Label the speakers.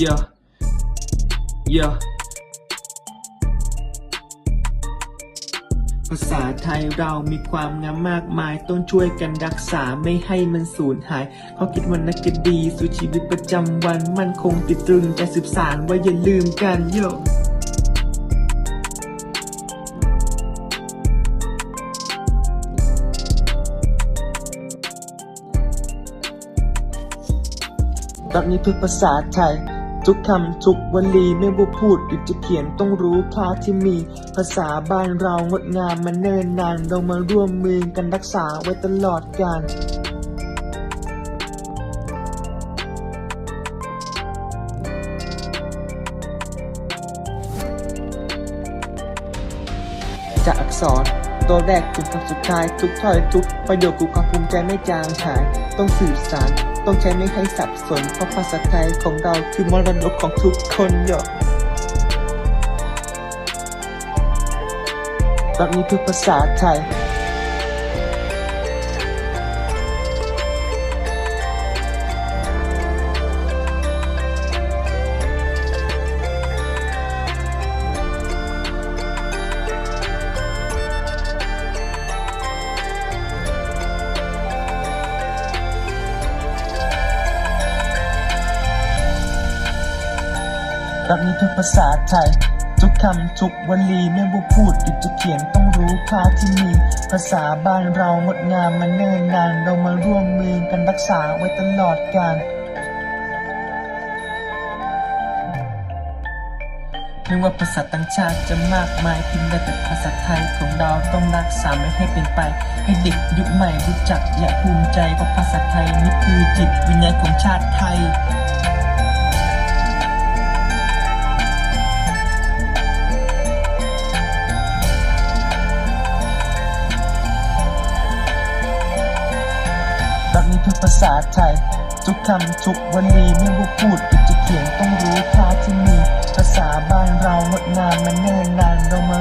Speaker 1: yeah yeah ภาษาไทยเรามีความงามมากมาย ต้องช่วยกันรักษาไม่ให้มันสูญหายเขาคิดว่านักจะดีสู่ชีวิตประจำวัน มันคงติดตรึงใจสืบสานไว่าอย่าลืมกันโยรักนี้เพื่อภาษาไทย ทุกคำทุกวลีไม่ว่าพูดหรือจะเขียนต้องรู้ค่าที่มี ภาษาบ้านเรางดงามมาเนิ่นนาน เรามาร่วมมือกันรักษาไว้ตลอดกาลจากอักษรตัวแรกถึงคำสุดท้ายทุกถ้อยทุกประโยคกูความภูมิใจไม่จางหาย ต้องสื่อสาร ต้องใช้ไม่ให้สับสน เพราะภาษาไทยของเราคือมรดกของทุกคนหยอกแบบนี้คือภาษาไทย รักนี้คือภาษาไทย ทุกคำทุกวลีไม่ว่าพูดหรือจะเขียนต้องรู้ค่าที่มี ภาษาบ้านเรางดงามมาเนิ่นนาน เรามาร่วมมือกันรักษาไว้ตลอดกาลไม่ว่าภาษาต่างชาติจะมากมายพิมพ์ได้แต่ภาษาไทยของเราต้องรักษาไม่ให้เป็นไป ให้เด็กยุคใหม่รู้จักอย่าภูมิใจเพราะภาษาไทยนี่คือจิตวิญญาณของชาติไทย แบบนี้ทุกภาษาไทย ทุกคำทุกวลีไม่ว่าพูดหรือจะเขียนต้องรู้ค่าที่มี ภาษาบ้านเรางดงามมันเน่นนานเรามา